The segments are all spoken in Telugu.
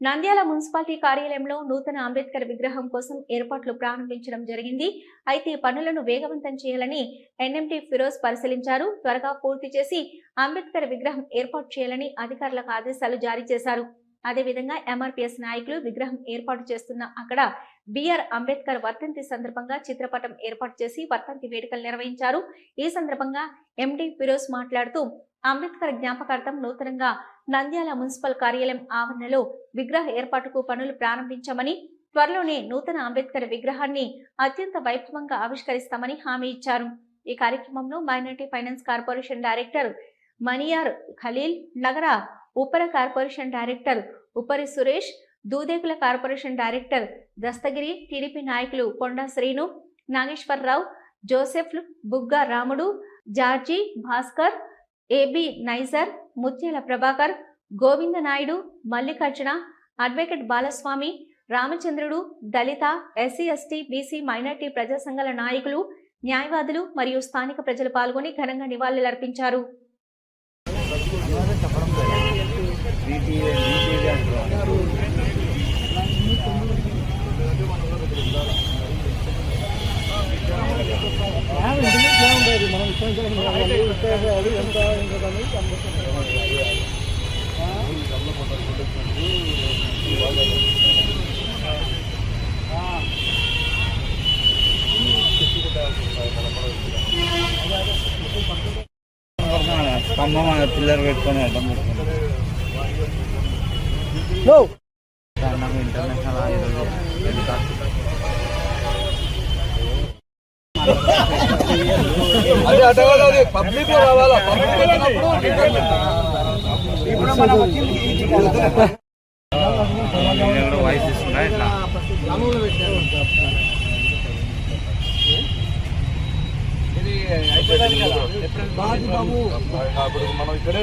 నంద్యాల మున్సిపాలిటీ కార్యాలయంలో నూతన అంబేద్కర్ విగ్రహం కోసం ఏర్పాట్లు ప్రారంభించడం జరిగింది. అయితే ఈ పనులను వేగవంతం చేయాలని ఎన్ఎంటీ ఫిరోజ్ పరిశీలించారు. త్వరగా పూర్తి చేసి అంబేద్కర్ విగ్రహం ఏర్పాటు చేయాలని అధికారులకు ఆదేశాలు జారీ చేశారు. అదేవిధంగా ఎంఆర్పీఎస్ నాయకులు విగ్రహం ఏర్పాటు చేస్తున్న అక్కడ బిఆర్ అంబేద్కర్ వర్ధంతి సందర్భంగా చిత్రపటం ఏర్పాటు చేసి వర్ధంతి వేడుకలు నిర్వహించారు. ఈ సందర్భంగా ఎండి ఫిరోజ్ మాట్లాడుతూ అంబేద్కర్ జ్ఞాపకార్థం నూతనంగా నంద్యాల మున్సిపల్ కార్యాలయం ఆవరణలో విగ్రహ ఏర్పాటుకు పనులు ప్రారంభించామని త్వరలోనే నూతన అంబేద్కర్ విగ్రహాన్ని అత్యంత వైభవంగా ఆవిష్కరిస్తామని హామీ ఇచ్చారు. ఈ కార్యక్రమంలో minority finance corporation director Maniyar Khalil నగర ఉపర corporation director Upari Suresh Dudekula corporation director Dastagiri TDP నాయకులు Konda Srinu Nageswararao Joseph Bugga Ramudu George Bhaskar A B Nizar Mutyala Prabhakar Govinda Naidu Mallikarjuna advocate Balaswamy Ramachandrudu Dalit SC ST BC minority ప్రజా సంఘాల నాయకులు న్యాయవాదులు మరియు స్థానిక ప్రజలు పాల్గొని ఘనంగా నివాళులర్పించారు. స్తంభం పిల్లర్ పెట్టుకొని అడ్డం పెట్టుకొని. నాకు ఇంటర్నేషనల్ ఈరోజు అది పబ్లిక్లో రావాలా? పబ్లిక్ వచ్చినప్పుడు వాయిస్ ఇస్తున్నా ఇట్లా మనం ఇక్కడే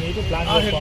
నీటి ప్లాన్